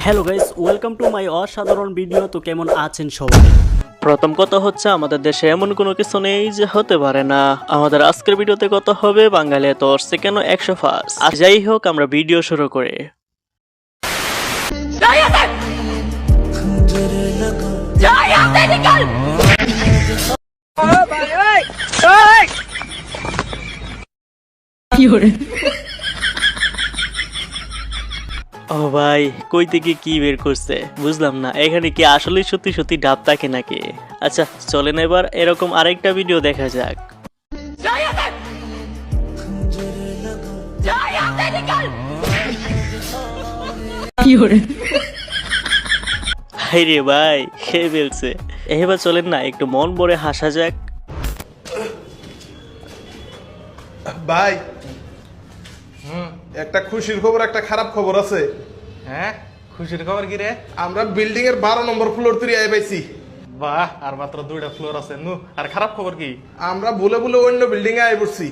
Hello guys welcome to my অসাধারণ video তো কেমন আছেন সবাই? প্রথম কথা হচ্ছে আমাদের দেশে এমন কোনো কিছু নেই যে হতে পারে না। আমাদের আজকের ভিডিওতে কত হবে বাঙালি তো সেকেন্ড একশো ফার্স্ট আর যাই হোক আমরা ভিডিও শুরু করে। ও ভাই কই থেকে কি বের করছে? বুঝলাম না এখানে কি আসলে সত্যি সত্যি ডাব থাকে নাকি? আচ্ছা চলেন এবার এরকম আরেকটা ভিডিও দেখা যাক। 有人，হাই রে ভাই খেয়ে ফেলছে এবার চলেন না একটু মন ভরে হাসা যাক। ভাই একটা খুশির খবর একটা খারাপ খবর আছে। হ্যাঁ? খুশির খবর কি রে? আমরা বিল্ডিং এর বারো নম্বর ফ্লোর থেকে আয় পাইছি। বাহ আর মাত্র দুইটা ফ্লোর আছে। নু আর খারাপ খবর কি? আমরা ভুলে ভুলে অন্য বিল্ডিং এ আই পড়ছি।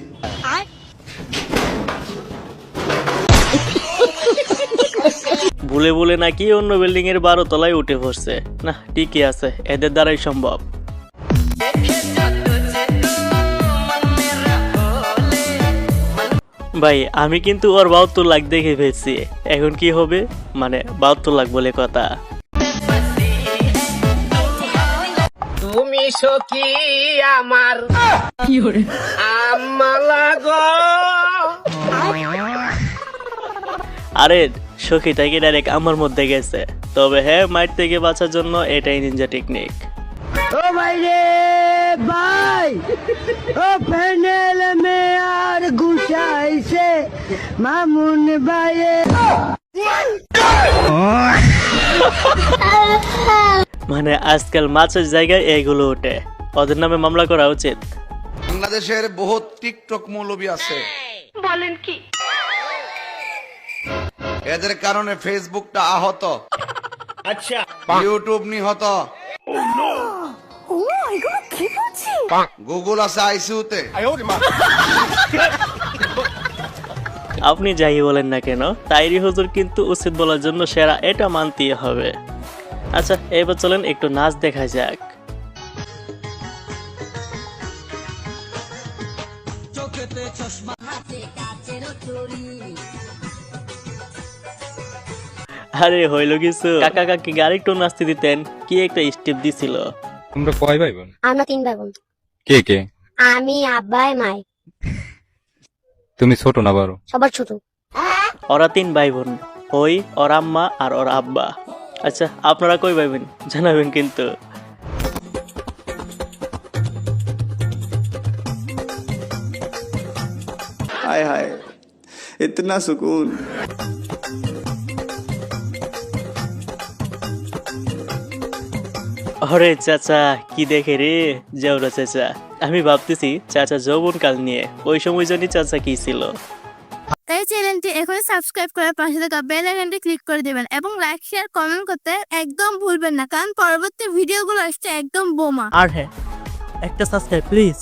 ভুলে ভুলে নাকি অন্য বিল্ডিং এর বারো তলায় উঠে পড়ছে। না ঠিকই আছে এদের দ্বারাই সম্ভব। ভাই আমি কিন্তু ওর বাহাত্তর লাখ দেখে ফেলছি। এখন কি হবে? মানে বাহাত্তর লাখ বলে কথা। তুমি সখী আমার। 有人，আমালা গো আরে সখী থেকে ডাইরেক্ট আমার মধ্যে গেছে? তবে হ্যাঁ মাইট থেকে বাঁচার জন্য এটাই নিনজা টেকনিক ও ভাই রে ভাই! ও ফেনেল মে মামুন ভাইয়ে। মানে আজকাল মাছের জায়গায় এগুলো ওঠে। ওদের নামে মামলা করা উচিত। বাংলাদেশের বহুত টিকটক মৌলবী আছে। বলেন কি? এদের কারণে ফেসবুকটা আহত। আচ্ছা। ইউটিউব নিহত। গুগল আছে আইসিউতে আপনি যাই বলেন না কেন তাইরি হুজুর কিন্তু উচিত বলার জন্য সেরা এটা মানতেই হবে। আচ্ছা এবার চলেন একটু নাচ দেখা যাক। আরে হইল কিছু? কাকা কাকি গাড়ি একটু নাচতে দিতেন? কি একটা স্টেপ দিছিল? তোমরা কয় ভাই বোন? আমরা তিন ভাই বোন। কে কে? আমি আব্বাই মাই। তুমি ছোট না বড় সবার ছোট ওরা তিন ভাই বোন ওই ওর আম্মা আর ওর আব্বা আচ্ছা আপনারা কই ভাই বোন জানাবেন কিন্তু हाय हाय इतना सुकून ওরে চাচা কি দেখে রে জেওরা চাচা আমি ভাবতেছি চাচা যৌবন কাল নিয়ে ওই সময় জানি চাচা কি ছিল। তাই চ্যানেলটি এখনই সাবস্ক্রাইব করার পাশে থাকা বেল আইকনটি ক্লিক করে দেবেন এবং লাইক শেয়ার কমেন্ট করতে একদম ভুলবেন না কারণ পরবর্তী ভিডিওগুলো আসছে একদম বোমা। আর হ্যাঁ একটা সাবস্ক্রাইব প্লিজ